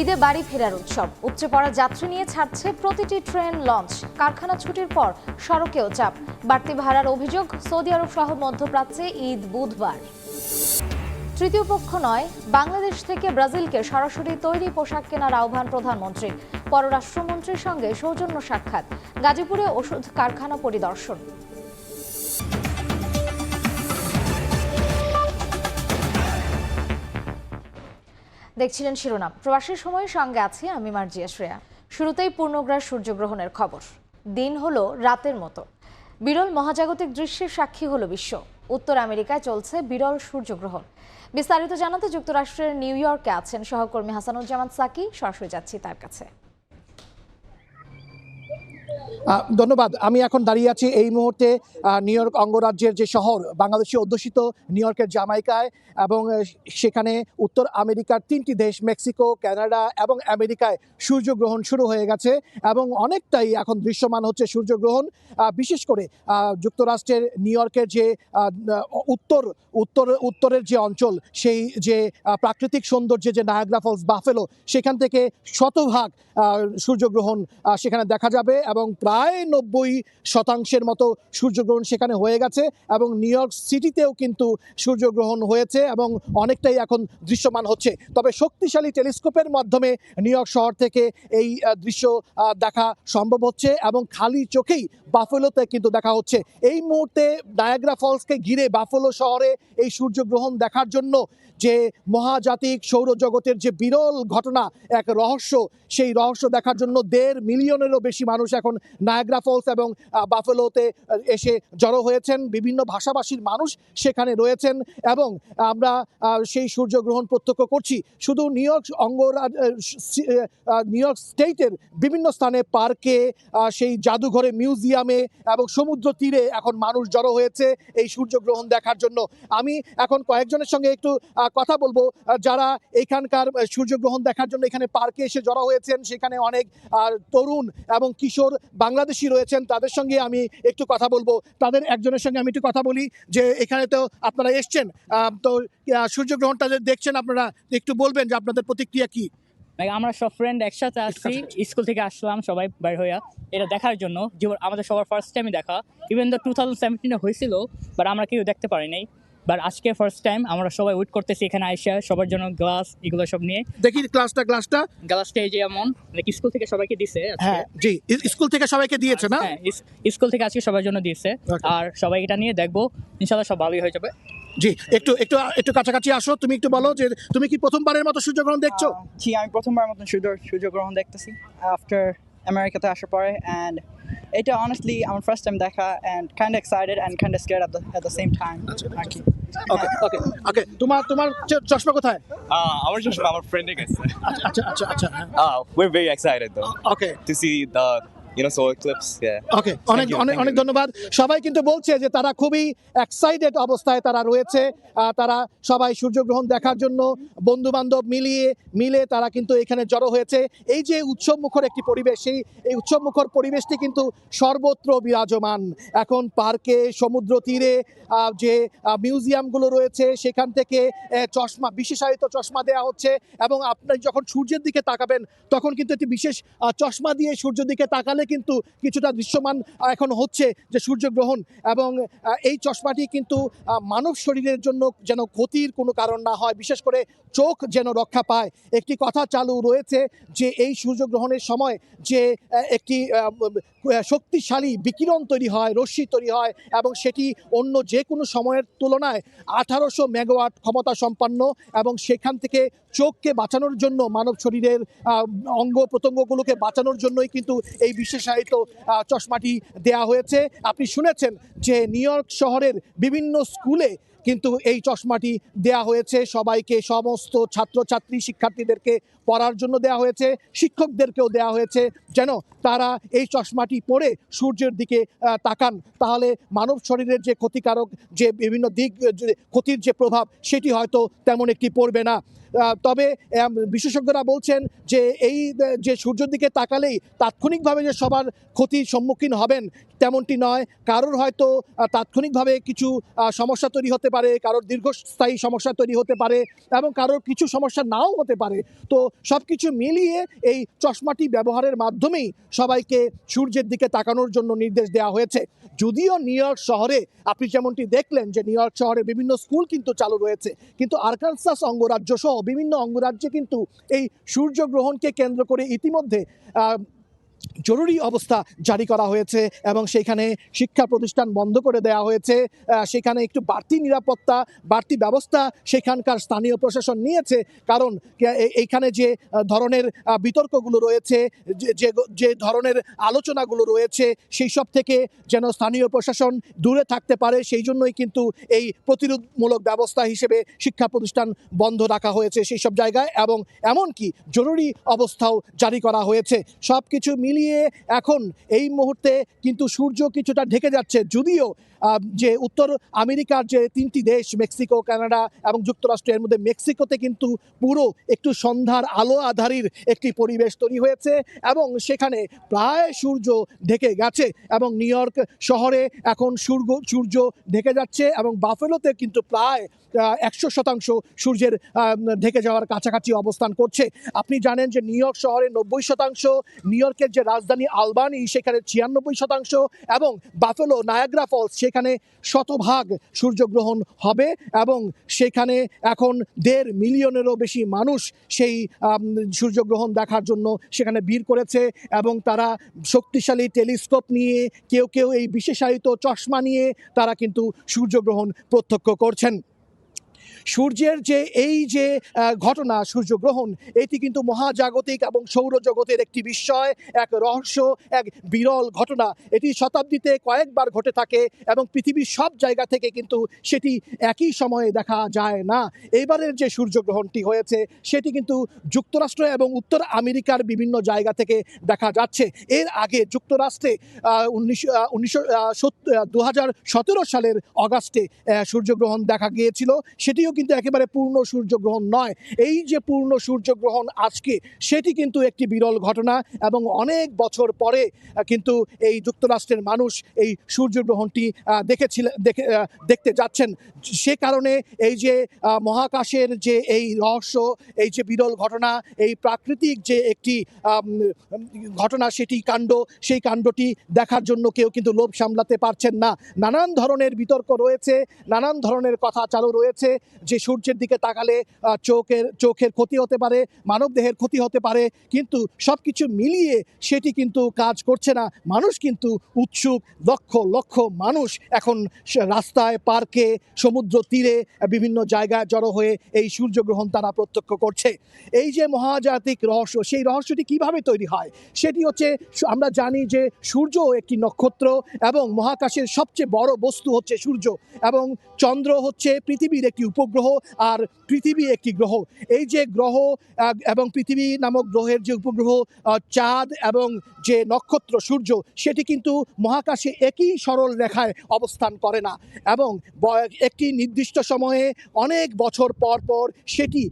ঈদে বাড়ি ফেরার উৎসব। উপচে পড়া যাত্রী নিয়ে ছাড়ছে প্রতিটি ট্রেন লঞ্চ। কারখানা ছুটির পর সড়কেও চাপ। বাড়তি ভাড়ার অভিযোগ সৌদি আরব সহ মধ্যপ্রাচ্যে ঈদ বুধবার। তৃতীয় পক্ষ নয়, বাংলাদেশ থেকে ব্রাজিলকে সরাসরি তৈরি পোশাক কেনার আহ্বান প্রধানমন্ত্রীর পররাষ্ট্রমন্ত্রীর সঙ্গে সৌজন্য সাক্ষাৎ। গাজীপুরে ওষুধ কারখানা পরিদর্শন। দেখছিলেন শিরোনাম। প্রবাসের সময়ের সঙ্গে আছি আমি মার্জিয়া শ্রেয়া। শুরুতেই পূর্ণগ্রাস সূর্যগ্রহণের খবর। দিন হলো রাতের মতো। বিরল মহাজাগতিক দৃশ্যের সাক্ষী হলো বিশ্ব। উত্তর আমেরিকায় চলছে বিরল সূর্যগ্রহণ। বিস্তারিত জানাতে যুক্তরাষ্ট্রের নিউ ইয়র্কে আছেন সহকর্মী হাসানুজ্জামান সাকি। সরাসরি যাচ্ছি তার কাছে। ধন্যবাদ। আমি এখন দাঁড়িয়ে আছি এই মুহূর্তে নিউ ইয়র্ক অঙ্গরাজ্যের যে শহর, বাংলাদেশি অধ্যুষিত নিউ ইয়র্কের জামাইকায় এবং সেখানে উত্তর আমেরিকার তিনটি দেশ, মেক্সিকো, কানাডা এবং আমেরিকায় সূর্যগ্রহণ শুরু হয়ে গেছে এবং অনেকটাই এখন দৃশ্যমান হচ্ছে সূর্যগ্রহণ। বিশেষ করে যুক্তরাষ্ট্রের নিউ ইয়র্কের যে উত্তর উত্তর, উত্তরের যে অঞ্চল, সেই যে প্রাকৃতিক সৌন্দর্যে যে নায়াগ্রা ফলস, বাফেলো, সেখান থেকে শতভাগ সূর্যগ্রহণ সেখানে দেখা যাবে এবং প্রায় নব্বই শতাংশের মতো সূর্যগ্রহণ সেখানে হয়ে গেছে এবং নিউ ইয়র্ক সিটিতেও কিন্তু সূর্যগ্রহণ হয়েছে এবং অনেকটাই এখন দৃশ্যমান হচ্ছে। তবে শক্তিশালী টেলিস্কোপের মাধ্যমে নিউ ইয়র্ক শহর থেকে এই দৃশ্য দেখা সম্ভব হচ্ছে এবং খালি চোখেই বাফেলোতে কিন্তু দেখা হচ্ছে। এই মুহূর্তে ডায়াগ্রা ফলসকে ঘিরে বাফেলো শহরে এই সূর্যগ্রহণ দেখার জন্য যে মহাজাতিক সৌরজগতের যে বিরল ঘটনা, এক রহস্য, সেই রহস্য দেখার জন্য দেড় মিলিয়নেরও বেশি মানুষ এখন নায়াগ্রা ফলস এবং বাফেলোতে এসে জড়ো হয়েছেন বিভিন্ন ভাষাভাষীর মানুষ সেখানে রয়েছেন এবং আমরা সেই সূর্যগ্রহণ প্রত্যক্ষ করছি। শুধু New York ah, New York স্টেটের বিভিন্ন স্থানে পার্কে সেই জাদুঘরে মিউজিয়ামে এবং সমুদ্র তীরে এখন মানুষ জড়ো হয়েছে এই সূর্যগ্রহণ দেখার জন্য। আমি এখন কয়েকজনের সঙ্গে একটু কথা বলব। যারা এখানকার সূর্যগ্রহণ দেখার জন্য এখানে পার্কে এসে জড়ো হয়েছেন সেখানে অনেক তরুণ এবং কিশোর বাংলাদেশি রয়েছেন তাদের সঙ্গে আমি একটু কথা বলব। তাদের একজনের সঙ্গে আমি একটু কথা বলি যে এখানে তো আপনারা এসছেন তো সূর্যগ্রহণটা যে দেখছেন আপনারা একটু বলবেন যে আপনাদের প্রতিক্রিয়া কি? আমরা সব ফ্রেন্ড একসাথে আসছি স্কুল থেকে আসলাম সবাই বাইর হইয়া। এটা দেখার জন্য জীবন আমাদের সবার ফার্স্ট টাইমই দেখা। ইভেন তো টু থাউজেন্ড সেভেন্টিনে হয়েছিল বাট আমরা কেউ দেখতে পারি নাই। বাট আজকে ফার্স্ট টাইম আমরা সবাই ওয়েট করতেছি এখানে আইসা সবার জন্য গ্লাস এগুলো সব নিয়ে। দেখি ক্লাসটা ক্লাসটা গ্লাসটা এই যে এমন স্কুল থেকে সবাইকে দিছে হ্যাঁ জি স্কুল থেকে সবাইকে দিয়েছে না? হ্যাঁ স্কুল থেকে আজকে সবার জন্য দিয়েছে। আর সবাই এটা নিয়ে দেখব ইনশাল্লাহ সব ভালোই হয়ে যাবে। জি একটু একটু একটু কাছাকাছি আসো তুমি একটু বলো যে তুমি কি প্রথমবারের মতো সূর্যগ্রহণ দেখছ? জি আমি প্রথমবার মতন সূর্য সূর্যগ্রহণ দেখতেছি আফটার আমেরিকাতে আসার পরে and এটা অনেস্টলি আমার ফার্স্ট টাইম দেখা and kind excited and kind scared at the at the same time আর কি ওকে ওকে ওকে তোমার তোমার চ- চশমা কোথায় Uh, I was just our friend guys. আচ্ছা আচ্ছা আচ্ছা Uh, we're very excited though okay to see the you know solar eclipse. Yeah. Okay অনেক অনেক অনেক ধন্যবাদ। সবাই কিন্তু বলছে যে তারা খুবই এক্সাইটেড অবস্থায় তারা রয়েছে। তারা সবাই সূর্যগ্রহণ দেখার জন্য বন্ধু বান্ধব মিলিয়ে মিলে তারা কিন্তু এখানে জড়ো হয়েছে। এই যে উৎসব মুখর একটি পরিবেশ সেই এই উৎসব মুখর পরিবেশটি কিন্তু সর্বত্র বিরাজমান। এখন পার্কে সমুদ্র তীরে যে মিউজিয়ামগুলো রয়েছে সেখান থেকে চশমা বিশেষায়িত চশমা দেওয়া হচ্ছে এবং আপনি যখন সূর্যের দিকে তাকাবেন তখন কিন্তু একটি বিশেষ চশমা দিয়ে সূর্যের দিকে তাকালে কিন্তু কিছুটা দৃশ্যমান এখন হচ্ছে যে সূর্যগ্রহণ এবং এই চশমাটি কিন্তু মানব শরীরের জন্য যেন ক্ষতির কোনো কারণ না হয়, বিশেষ করে চোখ যেন রক্ষা পায়। একটি কথা চালু রয়েছে যে এই সূর্যগ্রহণের সময় যে একটি শক্তিশালী বিকিরণ তৈরি হয়, রশ্মি তৈরি হয় এবং সেটি অন্য যে কোনো সময়ের তুলনায় আঠারোশো মেগাওয়াট ক্ষমতা সম্পন্ন এবং সেখান থেকে চোখকে বাঁচানোর জন্য, মানব শরীরের অঙ্গ প্রত্যঙ্গগুলোকে বাঁচানোর জন্যই কিন্তু এই বিশেষায়িত চশমাটি দেয়া হয়েছে। আপনি শুনেছেন যে নিউ ইয়র্ক শহরের বিভিন্ন স্কুলে কিন্তু এই চশমাটি দেয়া হয়েছে সবাইকে, সমস্ত ছাত্রছাত্রী শিক্ষার্থীদেরকে পড়ার জন্য দেয়া হয়েছে, শিক্ষকদেরকেও দেয়া হয়েছে। যেন তারা এই চশমাটি পরে সূর্যের দিকে তাকান। তাহলে মানব শরীরের যে ক্ষতিকারক, যে বিভিন্ন দিক ক্ষতির যে প্রভাব, সেটি হয়তো তেমন একটি পড়বে না। তবে বিশেষজ্ঞরা বলছেন যে এই যে সূর্যের দিকে তাকালেই তাৎক্ষণিকভাবে যে সবার ক্ষতির সম্মুখীন হবেন তেমনটি নয়। কারোর হয়তো তাৎক্ষণিকভাবে কিছু সমস্যা তৈরি হতে পারে, কারোর দীর্ঘস্থায়ী সমস্যা তৈরি হতে পারে এবং কারোর কিছু সমস্যা নাও হতে পারে। তো সব কিছু মিলিয়ে এই চশমাটি ব্যবহারের মাধ্যমেই সবাইকে সূর্যের দিকে তাকানোর জন্য নির্দেশ দেওয়া হয়েছে। যদিও নিউ ইয়র্ক শহরে, আপনি যেমনটি দেখলেন যে নিউ ইয়র্ক শহরে বিভিন্ন স্কুল কিন্তু চালু রয়েছে। কিন্তু আরকানসাস অঙ্গরাজ্য সহ বিভিন্ন অঙ্গরাজ্যে কিন্তু এই সূর্যগ্রহণকে কেন্দ্র করে ইতিমধ্যে জরুরি অবস্থা জারি করা হয়েছে এবং সেখানে শিক্ষা প্রতিষ্ঠান বন্ধ করে দেওয়া হয়েছে। সেখানে একটু বাড়তি নিরাপত্তা, বাড়তি ব্যবস্থা সেখানকার স্থানীয় প্রশাসন নিয়েছে। কারণ এইখানে যে ধরনের বিতর্কগুলো রয়েছে, যে, যে- ধরনের আলোচনাগুলো রয়েছে, সেই সব থেকে যেন স্থানীয় প্রশাসন দূরে থাকতে পারে, সেই জন্যই কিন্তু এই প্রতিরোধমূলক ব্যবস্থা হিসেবে শিক্ষা প্রতিষ্ঠান বন্ধ রাখা হয়েছে সেই সব জায়গায়। এবং এমনকি জরুরি অবস্থাও জারি করা হয়েছে। সব কিছু মিলিয়ে এখন এই মুহূর্তে কিন্তু সূর্য কিছুটা ঢেকে যাচ্ছে যদিও যে উত্তর আমেরিকার যে তিনটি দেশ, মেক্সিকো, কানাডা এবং যুক্তরাষ্ট্র, এর মধ্যে মেক্সিকোতে কিন্তু পুরো একটু সন্ধ্যার আলো আধারির একটি পরিবেশ তৈরি হয়েছে এবং সেখানে প্রায় সূর্য ঢেকে গেছে এবং নিউ ইয়র্ক শহরে এখন সূর্য সূর্য ঢেকে যাচ্ছে এবং বাফেলোতে কিন্তু প্রায় একশো শতাংশ সূর্যের ঢেকে যাওয়ার কাছাকাছি অবস্থান করছে। আপনি জানেন যে নিউ ইয়র্ক শহরে নব্বই শতাংশ, নিউ ইয়র্কের যে রাজধানী আলবানি, সেখানে ছিয়ানব্বই শতাংশ এবং বাফেলো, নায়াগ্রা ফলস, সেখানে শতভাগ সূর্যগ্রহণ হবে এবং সেখানে এখন দেড় মিলিয়নেরও বেশি মানুষ সেই সূর্যগ্রহণ দেখার জন্য সেখানে ভিড় করেছে এবং তারা শক্তিশালী টেলিস্কোপ নিয়ে, কেউ কেউ এই বিশেষায়িত চশমা নিয়ে তারা কিন্তু সূর্যগ্রহণ প্রত্যক্ষ করছেন। সূর্যের যে এই যে ঘটনা, সূর্যগ্রহণ, এটি কিন্তু মহাজাগতিক এবং সৌরজগতের একটি বিস্ময়, এক রহস্য, এক বিরল ঘটনা। এটি শতাব্দীতে কয়েকবার ঘটে থাকে এবং পৃথিবীর সব জায়গা থেকে কিন্তু সেটি একই সময়ে দেখা যায় না। এইবারের যে সূর্যগ্রহণটি হয়েছে, সেটি কিন্তু যুক্তরাষ্ট্র এবং উত্তর আমেরিকার বিভিন্ন জায়গা থেকে দেখা যাচ্ছে। এর আগে যুক্তরাষ্ট্রে উনিশশো উনিশশো দু সালের অগাস্টে সূর্যগ্রহণ দেখা গিয়েছিল। সেটিও কিন্তু একেবারে পূর্ণ সূর্যগ্রহণ নয়। এই যে পূর্ণ সূর্যগ্রহণ আজকে, সেটি কিন্তু একটি বিরল ঘটনা এবং অনেক বছর পরে কিন্তু এই যুক্তরাষ্ট্রের মানুষ এই সূর্যগ্রহণটি দেখেছিলেন দেখে দেখতে যাচ্ছেন। সে কারণে এই যে মহাকাশের যে এই রহস্য, এই যে বিরল ঘটনা, এই প্রাকৃতিক যে একটি ঘটনা, সেটি কাণ্ড, সেই কাণ্ডটি দেখার জন্য কেউ কিন্তু লোভ সামলাতে পারছেন না। নানান ধরনের বিতর্ক রয়েছে, নানান ধরনের কথা চালু রয়েছে যে সূর্যের দিকে তাকালে চোখের চোখের ক্ষতি হতে পারে, মানবদেহের ক্ষতি হতে পারে, কিন্তু সব কিছু মিলিয়ে সেটি কিন্তু কাজ করছে না। মানুষ কিন্তু উৎসুক, লক্ষ লক্ষ মানুষ এখন রাস্তায়, পার্কে, সমুদ্র তীরে বিভিন্ন জায়গায় জড়ো হয়ে এই সূর্যগ্রহণ তারা প্রত্যক্ষ করছে। এই যে মহাজাতিক রহস্য, সেই রহস্যটি কীভাবে তৈরি হয়? সেটি হচ্ছে আমরা জানি যে সূর্য একটি নক্ষত্র এবং মহাকাশের সবচেয়ে বড় বস্তু হচ্ছে সূর্য এবং চন্দ্র হচ্ছে পৃথিবীর একটি উপগ্রহ। আর পৃথিবী একটি গ্রহ। এই যে গ্রহ এবং পৃথিবী নামক গ্রহের যে উপগ্রহ চাঁদ এবং যে নক্ষত্র, সূর্য, সেটি কিন্তু মহাকাশে একই সরল রেখায় অবস্থান করে না। এবং একটি নির্দিষ্ট সময়ে অনেক বছর পর পর সেটি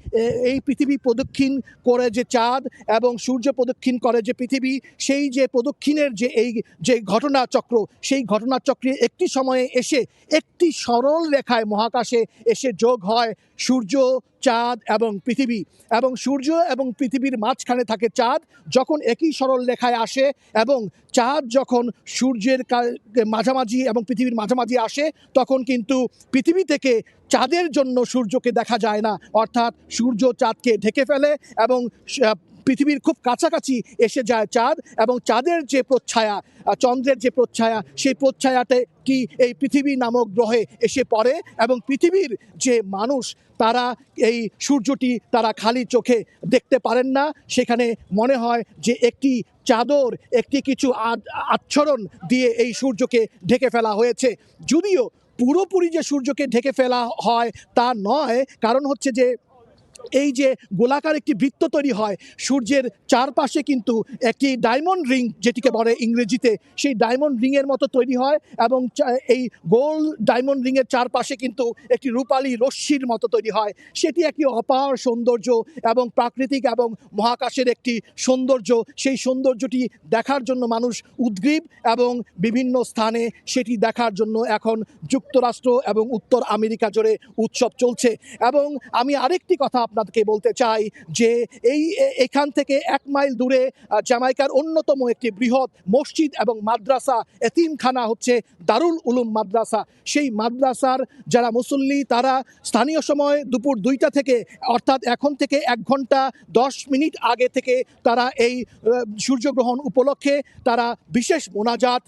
এই পৃথিবী প্রদক্ষিণ করে যে চাঁদ এবং সূর্য প্রদক্ষিণ করে যে পৃথিবী, সেই যে প্রদক্ষিণের যে এই, যে ঘটনাচক্র, সেই ঘটনাচক্রে একটি সময়ে এসে একটি সরল রেখায় মহাকাশে এসে যোগ হয়। সূর্য, চাঁদ এবং পৃথিবী। এবং সূর্য এবং পৃথিবীর মাঝখানে থাকে চাঁদ, যখন একই সরল লেখায় আসে এবং চাঁদ যখন সূর্যের মাঝামাঝি এবং পৃথিবীর মাঝামাঝি আসে, তখন কিন্তু পৃথিবী থেকে চাঁদের জন্য সূর্যকে দেখা যায় না। অর্থাৎ সূর্য চাঁদকে ঢেকে ফেলে এবং পৃথিবীর খুব কাছাকাছি এসে যায় চাঁদ এবং চাঁদের যে প্রচ্ছায়া চন্দ্রের যে প্রচ্ছায়া, সেই প্রচ্ছায়াতে কি এই পৃথিবী নামক গ্রহে এসে পড়ে এবং পৃথিবীর যে মানুষ, তারা এই সূর্যটি তারা খালি চোখে দেখতে পারেন না। সেখানে মনে হয় যে একটি চাদর, একটি কিছু আচ্ছরণ দিয়ে এই সূর্যকে ঢেকে ফেলা হয়েছে। যদিও পুরোপুরি যে সূর্যকে ঢেকে ফেলা হয় তা নয়, কারণ হচ্ছে যে এই যে গোলাকার একটি বৃত্ত তৈরি হয়, সূর্যের চারপাশে কিন্তু একটি ডায়মন্ড রিং যেটিকে বলে ইংরেজিতে, সেই ডায়মন্ড রিংয়ের মতো তৈরি হয় এবং এই গোল ডায়মন্ড রিংয়ের চারপাশে কিন্তু একটি রূপালী রশ্মির মতো তৈরি হয়। সেটি একটি অপার সৌন্দর্য এবং প্রাকৃতিক এবং মহাকাশের একটি সৌন্দর্য। সেই সৌন্দর্যটি দেখার জন্য মানুষ উদ্গ্রীব এবং বিভিন্ন স্থানে সেটি দেখার জন্য এখন যুক্তরাষ্ট্র এবং উত্তর আমেরিকা জুড়ে উৎসব চলছে। এবং আমি আরেকটি কথা আপনাদেরকে বলতে চাই যে এই এখান থেকে এক মাইল দূরে জামাইকার অন্যতম একটি বৃহৎ মসজিদ এবং মাদ্রাসা, এতিমখানা হচ্ছে দারুল উলুম মাদ্রাসা। সেই মাদ্রাসার যারা মুসল্লি, তারা স্থানীয় সময় দুপুর দুইটা থেকে, অর্থাৎ এখন থেকে এক ঘণ্টা দশ মিনিট আগে থেকে তারা এই সূর্যগ্রহণ উপলক্ষে তারা বিশেষ মোনাজাত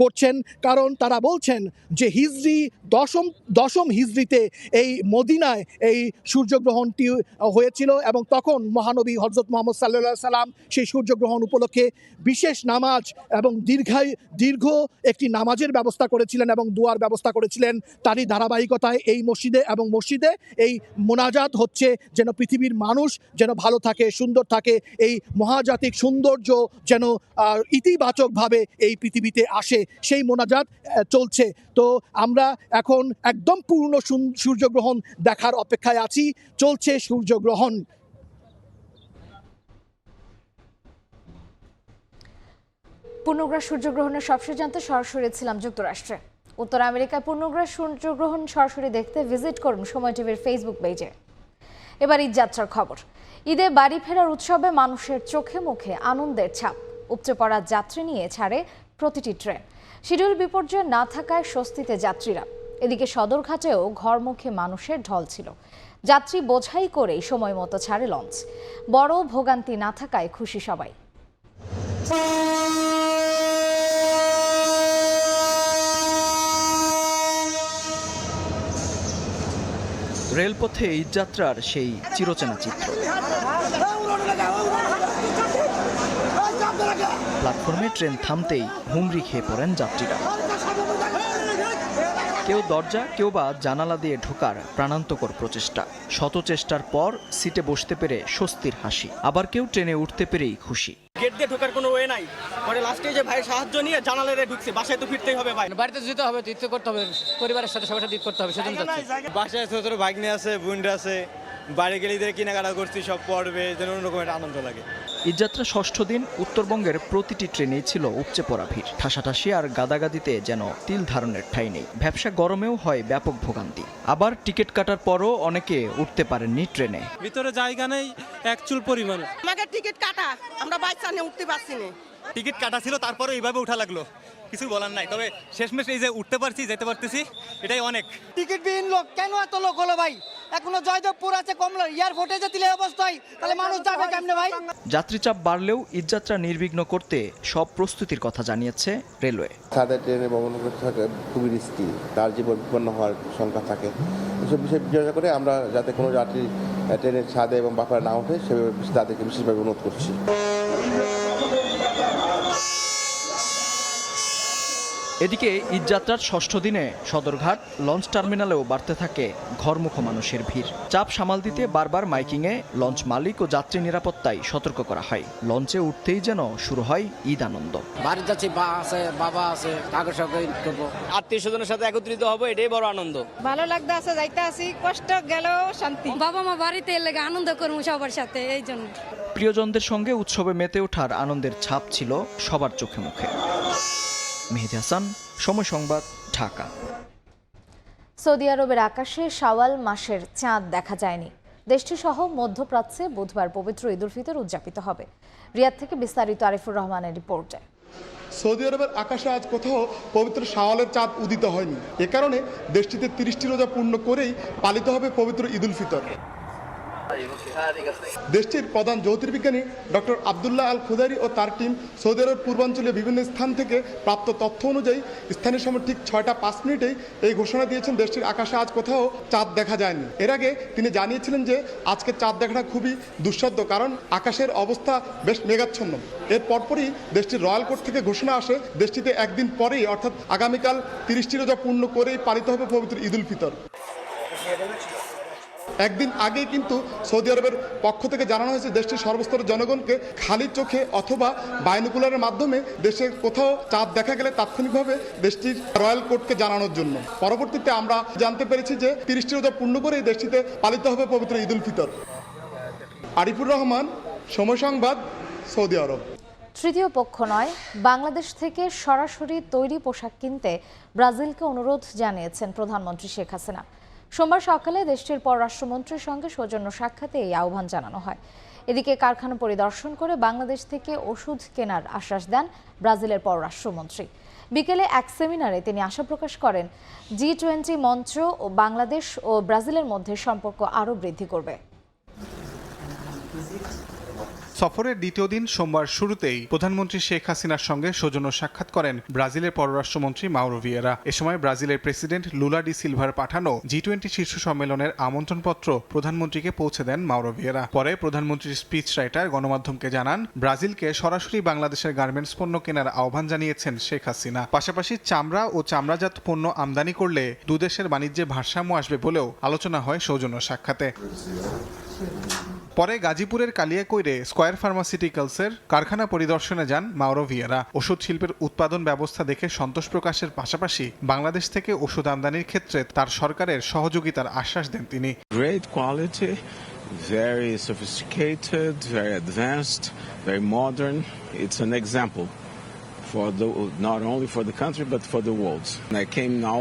করছেন। কারণ তারা বলছেন যে হিজরি দশম দশম হিজরিতে এই মদিনায় এই সূর্যগ্রহণটি হয়েছিল এবং তখন মহানবী হজরত মোহাম্মদ সাল্লা সাল্লাম সেই সূর্যগ্রহণ উপলক্ষে বিশেষ নামাজ এবং দীর্ঘায়, দীর্ঘ একটি নামাজের ব্যবস্থা করেছিলেন এবং দুয়ার ব্যবস্থা করেছিলেন তারই ধারাবাহিকতায় এই মসজিদে এবং মসজিদে এই মোনাজাত হচ্ছে যেন পৃথিবীর মানুষ যেন ভালো থাকে, সুন্দর থাকে, এই মহাজাতিক সৌন্দর্য যেন ইতিবাচকভাবে এই পৃথিবীতে আসে, সেই মোনাজাত চলছে। তো আমরা এখন একদম পূর্ণ সূর্যগ্রহণ দেখার অপেক্ষায় আছি। চলছে সূর্যগ্রহণ। পূর্ণগ্রাস সূর্যগ্রহণের সবশেষ জানতে সরাসরি ছিলাম যুক্তরাষ্ট্রে। উত্তর আমেরিকায় পূর্ণগ্রাস সূর্যগ্রহণ সরাসরি দেখতে ভিজিট করুন সময় টিভির ফেসবুক পেজে। এবার ঈদ যাত্রার খবর। ঈদে বাড়ি ফেরার উৎসবে মানুষের চোখে মুখে আনন্দের ছাপ। উপচে পড়া যাত্রী নিয়ে ছাড়ে প্রতিটি ট্রেন। শিডিউল বিপর্যয় না থাকায় স্বস্তিতে যাত্রীরা। এদিকে সদরঘাটেও ঘরমুখে মানুষের ঢল ছিল। যাত্রী বোঝাই করেই সময় মতো ছাড়ে লঞ্চ। বড় ভোগান্তি না থাকায় খুশি সবাই। রেলপথে এই যাত্রার সেই চিরচেনা চিত্র। প্ল্যাটফর্মে ট্রেন থামতেই হুমড়ি খেয়ে পড়েন যাত্রীরা। কেউ দরজা কেউ বা জানালা দিয়ে ঢোকার প্রাণান্তকর প্রচেষ্টা। শত চেষ্টার পর সিটে বসতে পেরে স্বস্তির হাসি। আবার কেউ ট্রেনে উঠতে পেরেই খুশি। গেট দিয়ে ঢোকার কোনো ওয়ে নাই। পরে লাস্টে যে ভাই সাহায্য নিয়ে জানালে ঢুকছে। বাসায় তো ফিরতেই হবে ভাই। বাড়িতে যেতে হবে তীর্থ করতে হবে। পরিবারের সাথে সবার সাথে করতে হবে সেজন্য বাসায় ছোট ছোট ভাগ্নে আছে বোনরা আছে। বাড়ি গেলে কেনাকাটা করছি সব পড়বে যেন অন্যরকম একটা আনন্দ লাগে। ঈদযাত্রা ষষ্ঠ দিন উত্তরবঙ্গের প্রতিটি ট্রেনেই ছিল উপচে পড়া ভিড়। ঠাসাঠাসি আর গাদাগাদিতে যেন তিল ধারণের ঠাঁই নেই। ব্যবসা গরমেও হয় ব্যাপক ভোগান্তি। আবার টিকিট কাটার পরও অনেকে উঠতে পারেননি ট্রেনে। ভিতরে জায়গা নেই এক চুল পরিমাণে। আমাকে টিকিট কাটা আমরা বাইক উঠতে পারছি না। টিকিট কাটা ছিল তারপরে এইভাবে উঠা লাগল। কিছু বলার নাই। তবে শেষমেশ এই যে উঠতে পারছি যেতে পারতেছি এটাই অনেক। টিকিট টিকিটবিহীন লোক কেন এত লোক হলো ভাই? এখনও জয়দেবপুর আছে কমলা এয়ারপোর্টে যে তিলে অবস্থায় তাহলে মানুষ যাবে কেমনে ভাই? যাত্রীচাপ বাড়লেও ঈদযাত্রা নির্বিঘ্ন করতে সব প্রস্তুতির কথা জানিয়েছে রেলওয়ে। সাদা ট্রেনে ভ্রমণ করতে থাকে খুবই রিস্কি তার জীবন বিপন্ন হওয়ার শঙ্কা থাকে। এসব বিষয় বিবেচনা করে আমরা যাতে কোনো যাত্রী ট্রেনের ছাদে এবং বাপারে না ওঠে সেভাবে তাদেরকে বিশেষভাবে অনুরোধ করছি। এদিকে ঈদযাত্রার ষষ্ঠ দিনে সদরঘাট লঞ্চ টার্মিনালেও বাড়তে থাকে ঘরমুখ মানুষের ভিড়। চাপ সামাল দিতে বারবার মাইকিংয়ে লঞ্চ মালিক ও যাত্রী নিরাপত্তায় সতর্ক করা হয়। লঞ্চে উঠতেই যেন শুরু হয় ঈদ আনন্দ। বাড়ি যাচ্ছি বা আছে বাবা আছে কাগজ আত্মীয় স্বজনের সাথে একত্রিত হব এটাই বড় আনন্দ। ভালো লাগতে আছে যাইতে আসি কষ্ট গেলেও শান্তি। বাবা মা বাড়িতে এলে আনন্দ করব সবার সাথে এই জন্য। প্রিয়জনদের সঙ্গে উৎসবে মেতে ওঠার আনন্দের ছাপ ছিল সবার চোখে মুখে। মেহেদি হাসান সময় সংবাদ ঢাকা। সৌদি আরবের আকাশে শাওয়াল মাসের চাঁদ দেখা যায়নি। দেশটি সহ মধ্যপ্রাচ্যে বুধবার পবিত্র ঈদ উল ফিতর উদযাপিত হবে। রিয়াদ থেকে বিস্তারিত আরিফুর রহমানের রিপোর্টে। সৌদি আরবের আকাশে আজ কোথাও পবিত্র শাওয়ালের চাঁদ উদিত হয়নি। এ কারণে দেশটিতে তিরিশটি রোজা পূর্ণ করেই পালিত হবে পবিত্র ঈদুল ফিতর। দেশটির প্রধান জ্যোতির্বিজ্ঞানী ডক্টর আবদুল্লাহ আল খুদারি ও তার টিম সৌদি আরবের পূর্বাঞ্চলীয় বিভিন্ন স্থান থেকে প্রাপ্ত তথ্য অনুযায়ী স্থানীয় সময় ঠিক ছয়টা পাঁচ মিনিটেই এই ঘোষণা দিয়েছেন দেশটির আকাশে আজ কোথাও চাঁদ দেখা যায়নি। এর আগে তিনি জানিয়েছিলেন যে আজকে চাঁদ দেখাটা খুবই দুঃসাধ্য কারণ আকাশের অবস্থা বেশ মেঘাচ্ছন্ন। এর পরপরই দেশটির রয়্যাল কোর্ট থেকে ঘোষণা আসে, দেশটিতে একদিন পরেই অর্থাৎ আগামীকাল তিরিশটি রোজা পূর্ণ করেই পালিত হবে পবিত্র ঈদুল ফিতর। একদিন আগেই কিন্তু সৌদি আরবের পক্ষ থেকে জানানো হয়েছে দেশটির সর্বস্তরের জনগণকে খালি চোখে অথবা বাইনোকুলারের মাধ্যমে দেশের কোথাও চাঁদ দেখা গেলে তাৎক্ষণিকভাবে দেশটির রয়্যাল কোর্টকে জানানোর জন্য। পরবর্তীতে আমরা জানতে পেরেছি যে তিরিশটি রোজা পূর্ণ করে দেশটিতে পালিত হবে পবিত্র ঈদ উল ফিতর। আরিফুর রহমান, সময় সংবাদ, সৌদি আরব। তৃতীয় পক্ষ নয়, বাংলাদেশ থেকে সরাসরি তৈরি পোশাক কিনতে ব্রাজিলকে অনুরোধ জানিয়েছেন প্রধানমন্ত্রী শেখ হাসিনা। সোমবার সকালে দেশটির পররাষ্ট্রমন্ত্রীর সঙ্গে সৌজন্য সাক্ষাতে এই আহ্বান জানানো হয়। এদিকে কারখানা পরিদর্শন করে বাংলাদেশ থেকে ওষুধ কেনার আশ্বাস দেন ব্রাজিলের পররাষ্ট্রমন্ত্রী। বিকেলে এক সেমিনারে তিনি আশা প্রকাশ করেন, জি টোয়েন্টি মঞ্চ ও বাংলাদেশ ও ব্রাজিলের মধ্যে সম্পর্ক আরও বৃদ্ধি করবে। সফরের দ্বিতীয় দিন সোমবার শুরুতেই প্রধানমন্ত্রী শেখ হাসিনার সঙ্গে সৌজন্য সাক্ষাৎ করেন ব্রাজিলের পররাষ্ট্রমন্ত্রী মাউরো ভিয়েরা। এ সময় ব্রাজিলের প্রেসিডেন্ট লুলা ডি সিলভার পাঠানো জি টোয়েন্টি শীর্ষ সম্মেলনের আমন্ত্রণপত্র প্রধানমন্ত্রীকে পৌঁছে দেন মাউরো ভিয়েরা। পরে প্রধানমন্ত্রীর স্পিচ রাইটার গণমাধ্যমকে জানান, ব্রাজিলকে সরাসরি বাংলাদেশের গার্মেন্টস পণ্য কেনার আহ্বান জানিয়েছেন শেখ হাসিনা। পাশাপাশি চামড়া ও চামড়াজাত পণ্য আমদানি করলে দুদেশের বাণিজ্যে ভারসাম্য আসবে বলেও আলোচনা হয় সৌজন্য সাক্ষাতে। পরে গাজীপুরের কালিয়াকৈরে স্কয়ার ফার্মাসিউটিক্যালসের কারখানা পরিদর্শনে যান মাওরো ভিয়েরা ওষুধ শিল্পের উৎপাদন ব্যবস্থা দেখে সন্তোষ প্রকাশের পাশাপাশি বাংলাদেশ থেকে ওষুধ আমদানির ক্ষেত্রে তার সরকারের সহযোগিতার আশ্বাস দেন তিনি quality, very sophisticated, very advanced, very modern. It's an example for the, not only for the country but for the world. And I came now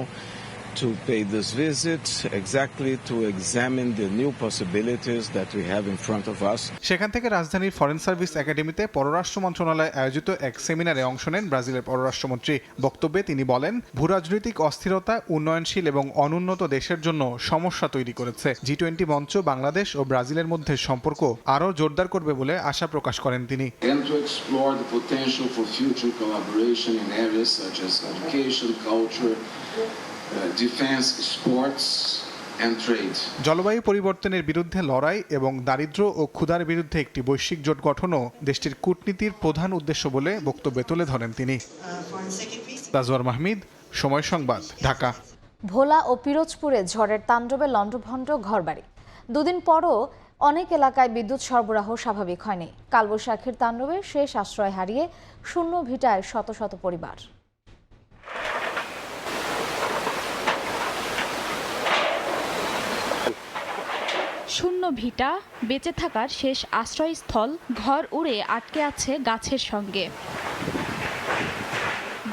to pay this visit exactly to examine the new possibilities that we have in front of us. সেখান থেকে রাজধানীর foreign service একাডেমিতে পররাষ্ট্র মন্ত্রণালয় আয়োজিত এক সেমিনারে অংশ নেন ব্রাজিলের পররাষ্ট্রমন্ত্রী। বক্তব্যে তিনি বলেন ভূরাজনৈতিক অস্থিরতা উন্নয়নশীল এবং অনুন্নত দেশের জন্য সমস্যা তৈরি করেছে। জি টোয়েন্টি মঞ্চ বাংলাদেশ ও ব্রাজিলের মধ্যে সম্পর্ক আরও জোরদার করবে বলে আশা প্রকাশ করেন তিনি। Potential for future collaboration in areas such as education, culture, uh, defense, sports, and জলবায়ু পরিবর্তনের বিরুদ্ধে লড়াই এবং দারিদ্র্য ও ক্ষুধার বিরুদ্ধে একটি বৈশ্বিক জোট গঠনও দেশটির কূটনীতির প্রধান উদ্দেশ্য বলে বক্তব্যে তুলে ধরেন তিনি। তাজওয়ার মাহমিদ সময় সংবাদ ঢাকা। ভোলা ও পিরোজপুরে ঝড়ের তাণ্ডবে লণ্ডভণ্ড ঘরবাড়ি। দুদিন পরও অনেক এলাকায় বিদ্যুৎ সরবরাহ স্বাভাবিক হয়নি। কালবৈশাখীর তাণ্ডবে শেষ আশ্রয় হারিয়ে শূন্য ভিটায় শত শত পরিবার। শূন্য ভিটা বেঁচে থাকার শেষ আশ্রয়স্থল ঘর উড়ে আটকে আছে গাছের সঙ্গে।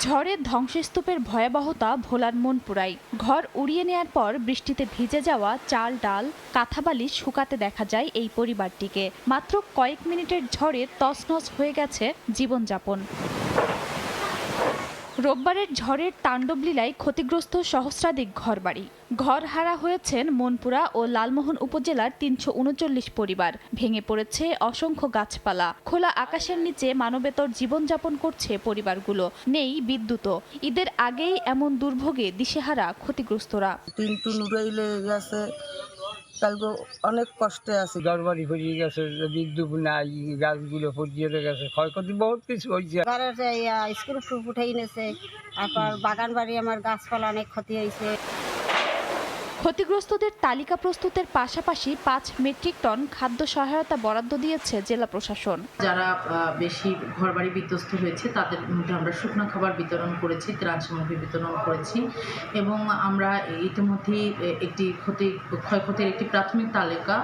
ঝড়ের ধ্বংসস্তূপের ভয়াবহতা ভোলার মন পুরাই ঘর উড়িয়ে নেয়ার পর বৃষ্টিতে ভিজে যাওয়া চাল, ডাল কাঁথাবালিশ শুকাতে দেখা যায় এই পরিবারটিকে। মাত্র কয়েক মিনিটের ঝড়ে তছনছ হয়ে গেছে জীবনযাপন। রোববারের ঝড়ের তাণ্ডবলীলায় ক্ষতিগ্রস্ত সহস্রাধিক ঘরবাড়ি। ঘর হারা হয়েছেন মনপুরা ও লালমোহন উপজেলার তিনশো উনচল্লিশ পরিবার। ভেঙে পড়েছে অসংখ্য গাছপালা। খোলা আকাশের নিচে মানবেতর জীবনযাপন করছে পরিবারগুলো। নেই বিদ্যুৎও ঈদের আগেই এমন দুর্ভোগে দিশেহারা ক্ষতিগ্রস্তরা। গেছে কালকে অনেক কষ্টে আছে। ঘরবাড়ি ফুরিয়ে গেছে বিদ্যুৎ নাই গাছগুলো ফুরিয়ে গেছে ক্ষয়ক্ষতি বহুত কিছু হয়েছে ইয়া, স্কুল টুপ উঠে এনেছে তারপর বাগান বাড়ি আমার গাছপালা অনেক ক্ষতি হয়েছে ক্ষতিগ্রস্তদের তালিকা প্রস্তুতের পাশাপাশি পাঁচ মেট্রিক টন খাদ্য সহায়তা বরাদ্দ দিয়েছে জেলা প্রশাসন। যারা বেশি ঘরবাড়ি বিধ্বস্ত হয়েছে, তাদের মধ্যে আমরা শুকনো খাবার বিতরণ করেছি, ত্রাণ সামগ্রী বিতরণ করেছি এবং আমরা ইতিমধ্যেই একটি ক্ষতি, ক্ষয়ক্ষতির একটি প্রাথমিক তালিকা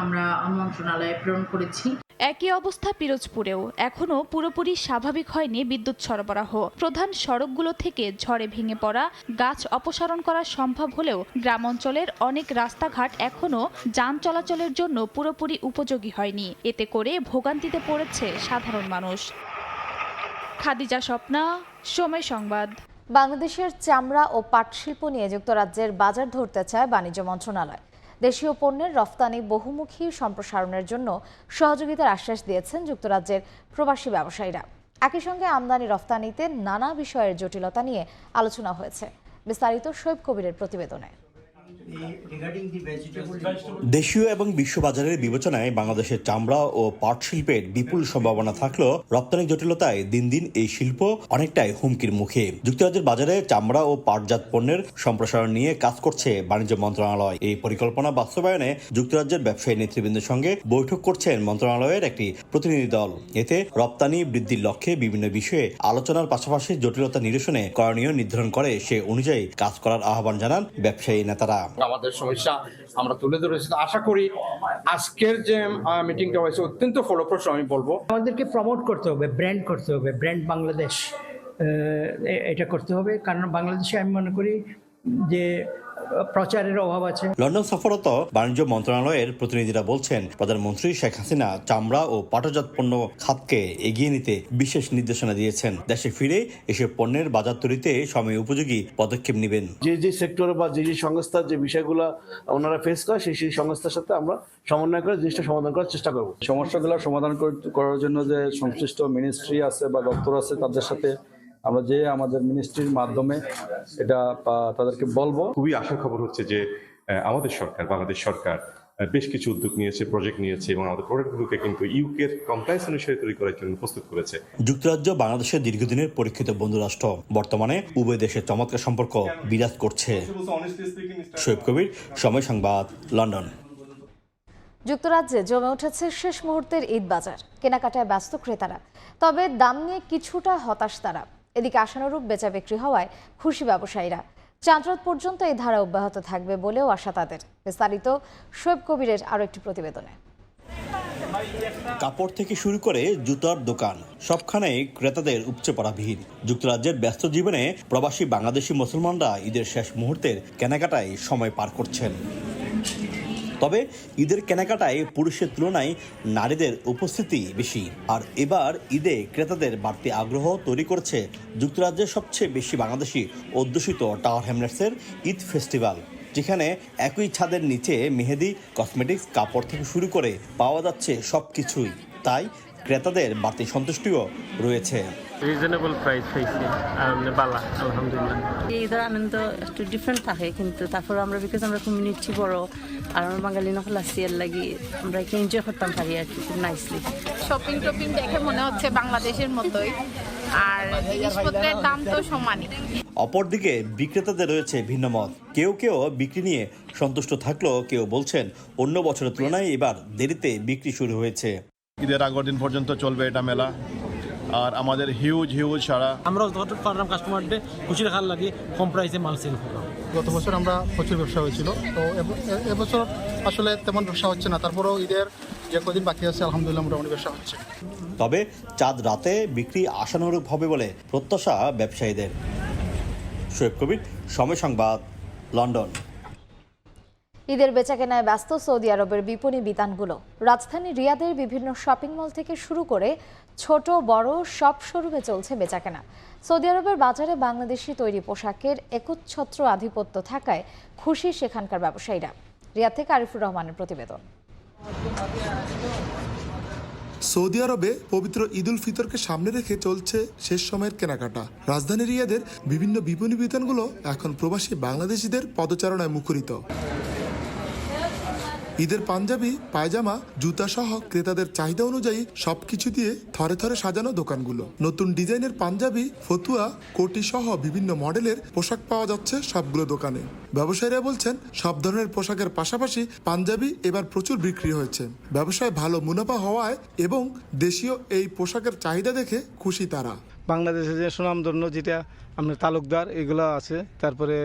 আমরা মন্ত্রণালয়ে প্রেরণ করেছি। একই অবস্থা পিরোজপুরেও। এখনও পুরোপুরি স্বাভাবিক হয়নি বিদ্যুৎ সরবরাহ। প্রধান সড়কগুলো থেকে ঝড়ে ভেঙে পড়া, গাছ অপসারণ করা সম্ভব হলেও গ্রাম অঞ্চলের অনেক রাস্তাঘাট এখনও যান চলাচলের জন্য পুরোপুরি উপযোগী হয়নি। এতে করে ভোগান্তিতে পড়েছে সাধারণ মানুষ। খাদিজা স্বপ্না, সময় সংবাদ। বাংলাদেশের চামড়া ও পাট শিল্প নিয়ে যুক্তরাজ্যের বাজার ধরতে চায় বাণিজ্য মন্ত্রণালয়। দেশীয় পণ্যের রফতানি বহুমুখী সম্প্রসারণের জন্য সহযোগিতার আশ্বাস দিয়েছেন যুক্তরাজ্যের প্রবাসী ব্যবসায়ীরা। একই সঙ্গে আমদানি রফতানিতে নানা বিষয়ের জটিলতা নিয়ে আলোচনা হয়েছে। বিস্তারিত শৈব কবিরের প্রতিবেদনে। দেশীয় এবং বিশ্ববাজারের বিবেচনায় বাংলাদেশের চামড়া ও পাট শিল্পের বিপুল সম্ভাবনা থাকলেও রপ্তানি জটিলতায় দিন দিন এই শিল্প অনেকটাই হুমকির মুখে। যুক্তরাজ্যের বাজারে চামড়া ও পাটজাত পণ্যের সম্প্রসারণ নিয়ে কাজ করছে বাণিজ্য মন্ত্রণালয়। এই পরিকল্পনা বাস্তবায়নে যুক্তরাজ্যের ব্যবসায়ী নেতৃবৃন্দের সঙ্গে বৈঠক করছেন মন্ত্রণালয়ের একটি প্রতিনিধি দল। এতে রপ্তানি বৃদ্ধির লক্ষ্যে বিভিন্ন বিষয়ে আলোচনার পাশাপাশি জটিলতা নিরসনে করণীয় নির্ধারণ করে সে অনুযায়ী কাজ করার আহ্বান জানান ব্যবসায়ী নেতারা। আমাদের সমস্যা আমরা তুলে ধরেছি। আশা করি আজকের যে মিটিংটা হয়েছে অত্যন্ত ফলপ্রসূ, আমি বলব। আমাদেরকে প্রমোট করতে হবে ব্র্যান্ড করতে হবে ব্র্যান্ড বাংলাদেশ এটা করতে হবে। কারণ বাংলাদেশে আমি মনে করি যে প্রচারের অভাব আছে। লন্ডন সফররত বাণিজ্য মন্ত্রণালয়ের প্রতিনিধিরা বলছেন প্রধানমন্ত্রী শেখ হাসিনা চামড়া ও পাটজাত পণ্য খাতকে এগিয়ে নিতে বিশেষ নির্দেশনা দিয়েছেন। দেশে ফিরে এসব পণ্যের বাজার তৈরিতে সময় উপযোগী পদক্ষেপ নেবেন। যে যে সেক্টর বা যে যে সংস্থার যে বিষয়গুলো ওনারা ফেস করে সেই সেই সংস্থার সাথে আমরা সমন্বয় করে জিনিসটা সমাধান করার চেষ্টা করব। সমস্যাগুলো সমাধান করার জন্য যে সংশ্লিষ্ট মিনিস্ট্রি আছে বা দপ্তর আছে তাদের সাথে আমরা যে আমাদের মিনিস্ট্রির মাধ্যমে এটা তাদেরকে বলব। খুবই আশার খবর হচ্ছে যে আমাদের সরকার বাংলাদেশ সরকার বেশ কিছু উদ্যোগ নিয়েছে প্রজেক্ট নিয়েছে এবং আমাদের প্রোডাক্টগুলোকে কিন্তু ইউকের কমপ্লায়েন্স অনুসারে তৈরি করার জন্য প্রস্তুত করেছে। যুক্তরাজ্য বাংলাদেশের দীর্ঘদিনের পরীক্ষিত বন্ধুরাষ্ট্র। বর্তমানে উভয় দেশের চমৎকার সম্পর্ক বিরাজ করছে। শোয়েব কবির সময় সংবাদ লন্ডন। যুক্তরাজ্যে জমে উঠেছে শেষ মুহূর্তের ঈদ বাজার। কেনাকাটায় ব্যস্ত ক্রেতারা। তবে দাম নিয়ে কিছুটা হতাশ তারা। এদিকে আশানুরূপ বেচা বিক্রি হওয়ায় খুশি ব্যবসায়ীরা। চাঁদরাত পর্যন্ত এই ধারা অব্যাহত থাকবে বলেও আশা তাদের। বিস্তারিত শোয়েব কবিরের আরও একটি প্রতিবেদনে। কাপড় থেকে শুরু করে জুতার দোকান, সবখানেই ক্রেতাদের উপচে পড়া ভিড়। যুক্তরাজ্যের ব্যস্ত জীবনে প্রবাসী বাংলাদেশি মুসলমানরা ঈদের শেষ মুহূর্তের কেনাকাটায় সময় পার করছেন। তবে ঈদের কেনাকাটায় পুরুষের তুলনায় নারীদের উপস্থিতি বেশি। আর এবার ঈদে ক্রেতাদের বাড়তি আগ্রহ তৈরি করছে যুক্তরাজ্যের সবচেয়ে বেশি বাংলাদেশি অধ্যুষিত টাওয়ার হ্যামলেটসের ঈদ ফেস্টিভ্যাল, যেখানে একই ছাদের নিচে মেহেদি, কসমেটিক্স, কাপড় থেকে শুরু করে পাওয়া যাচ্ছে সব কিছুই তাই ক্রেতাদের বাড়তি সন্তুষ্টিও রয়েছে। রিজনেবল প্রাইস পাইছি। আর বালা আলহামদুলিল্লাহ। ঈদের আনন্দ একটু ডিফারেন্ট থাকে কিন্তু তারপর আমরা বিকজ আমরা কমিউনিটি বড় আর আমরা বাঙালি নকল এর লাগি আমরা একটু এনজয় করতাম পারি আর কি খুব নাইসলি শপিং টপিং দেখে মনে হচ্ছে বাংলাদেশের মতোই আর জিনিসপত্রের দাম তো সমানই। অপরদিকে বিক্রেতাদের রয়েছে ভিন্ন মত। কেউ কেউ বিক্রি নিয়ে সন্তুষ্ট থাকলেও কেউ বলছেন অন্য বছরের তুলনায় এবার দেরিতে বিক্রি শুরু হয়েছে। ঈদের আগের দিন পর্যন্ত চলবে এটা মেলা। আর আমাদের হিউজ হিউজ সারা। আমরা যত পারলাম কাস্টমারদের খুশি রাখার লাগে কম প্রাইসে মাল সেল করলাম গত বছর আমরা প্রচুর ব্যবসা হয়েছিল। তো এবছর আসলে তেমন ব্যবসা হচ্ছে না। তারপরেও ঈদের যে কদিন বাকি আছে আলহামদুলিল্লাহ মোটামুটি ব্যবসা হচ্ছে। তবে চাঁদ রাতে বিক্রি আশানুরূপ হবে বলে প্রত্যাশা ব্যবসায়ীদের। শোয়েব কবির সময় সংবাদ লন্ডন। ঈদের বেচাকেনায় ব্যস্ত সৌদি আরবের বিপণী বিতানগুলো। রাজধানী রিয়াদের বিভিন্ন শপিং মল থেকে শুরু করে ছোট, বড় সব শোরুমে চলছে বেচাকেনা। সৌদি আরবের বাজারে বাংলাদেশি তৈরি পোশাকের একচ্ছত্র আধিপত্য থাকায় খুশি সেখানকার ব্যবসায়ীরা। রিয়াদ থেকে আরিফুর রহমানের প্রতিবেদন। সৌদি আরবে পবিত্র ঈদ ঈদুল ফিতরকে সামনে রেখে চলছে শেষ সময়ের কেনাকাটা। রাজধানী রিয়াদের বিভিন্ন বিপণী বিতানগুলো এখন প্রবাসী বাংলাদেশিদের পদচারণায় মুখরিত। ঈদের পাঞ্জাবি, পায়জামা জুতা সহ ক্রেতাদের চাহিদা অনুযায়ী সবকিছু দিয়ে থরে থরে সাজানো দোকানগুলো। নতুন ডিজাইনের পাঞ্জাবি, ফতুয়া কোটি সহ বিভিন্ন মডেলের পোশাক পাওয়া যাচ্ছে সবগুলো দোকানে। ব্যবসায়ীরা বলছেন, সব ধরনের পোশাকের পাশাপাশি পাঞ্জাবি এবার প্রচুর বিক্রি হয়েছে। ব্যবসায় ভালো মুনাফা হওয়ায় এবং দেশীয় এই পোশাকের চাহিদা দেখে খুশি তারা। বাংলাদেশে যে সুনামধন্য যেটা, আপনার তালুকদার, এগুলো আছে। তারপরে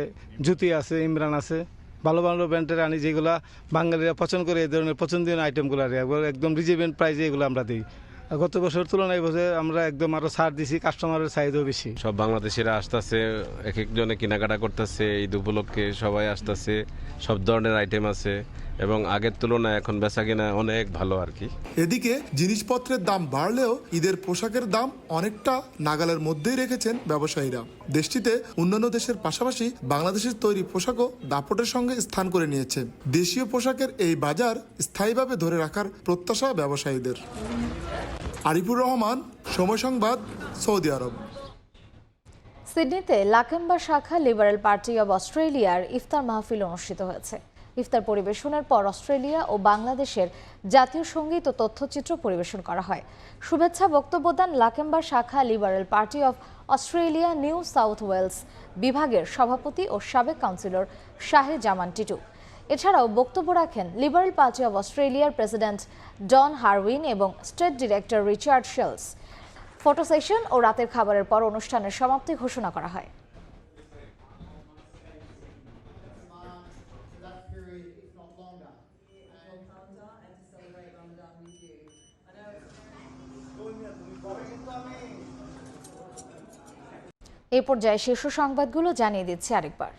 জ্যোতি আছে, ইমরান আছে। ভালো ভালো ব্র্যান্ডের আনি যেগুলো বাঙালিরা পছন্দ করে, এই ধরনের পছন্দীয় আইটেমগুলো আর একদম রিজেবেন্ট প্রাইসে এগুলো আমরা দিই। গত বছর তুলনায় বছর আমরা একদম আরও ছাড় দিছি কাস্টমারের চাহিদাও বেশি। সব বাংলাদেশিরা আসতেছে এক একজনে কেনাকাটা করতেছে, ঈদ উপলক্ষে সবাই আসতেছে, সব ধরনের আইটেম আছে। এবং আগের তুলনায় এখন বেচা কিনা অনেক ভালো আর কি। এদিকে জিনিসপত্রের দাম বাড়লেও ঈদের পোশাকের দাম অনেকটা নাগালের মধ্যেই রেখেছেন ব্যবসায়ীরা। দেশটিতে অন্যান্য দেশের পাশাপাশি বাংলাদেশের তৈরি পোশাকও দাপটের সঙ্গে স্থান করে নিয়েছে। দেশীয় পোশাকের এই বাজার স্থায়ীভাবে ধরে রাখার প্রত্যাশা ব্যবসায়ীদের। আরিফুর রহমান সময় সংবাদ সৌদি আরব। সিডনিতে লাকেম্বা শাখা লিবারেল পার্টি অব অস্ট্রেলিয়ার ইফতার মাহফিল অনুষ্ঠিত হয়েছে। ইফতার পরিবেশনের পর অস্ট্রেলিয়া ও বাংলাদেশের জাতীয় সংগীত ও তথ্যচিত্র পরিবেশন করা হয়। শুভেচ্ছা বক্তব্য দেন লাকেম্বা শাখা liberal party of Australia, New South Wales বিভাগের সভাপতি ও সাবেক কাউন্সিলর শাহে জামান টিটু। এছাড়াও বক্তব্য রাখেন লিবারেল পার্টি অব অস্ট্রেলিয়ার প্রেসিডেন্ট ডন হারউইন এবং state director Richard Shells. Photo session ও রাতের খাবারের পর অনুষ্ঠানের সমাপ্তি ঘোষণা করা হয়। এই পর্যায়ে শীর্ষ সংবাদগুলো জানিয়ে দিচ্ছে আরেকবার।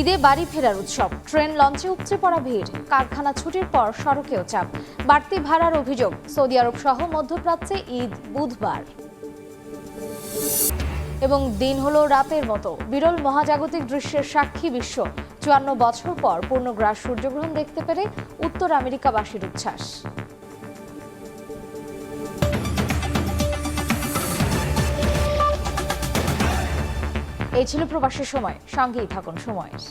ঈদে বাড়ি ফেরার উৎসব, ট্রেন লঞ্চে উপচে পড়া ভিড়, কারখানা ছুটির পর সড়কেও চাপ, বাড়তি ভাড়ার অভিযোগ, সৌদি আরব সহ মধ্যপ্রাচ্যে ঈদ বুধবার। এবং দিন হলো রাতের মতো, বিরল মহাজাগতিক দৃশ্যের সাক্ষী বিশ্ব, চুয়ান্ন বছর পর পূর্ণগ্রাস সূর্যগ্রহণ দেখতে পেরে উত্তর আমেরিকাবাসীর উচ্ছ্বাস। এই ছিল প্রবাসের সময় সঙ্গেই থাকুন সময়ের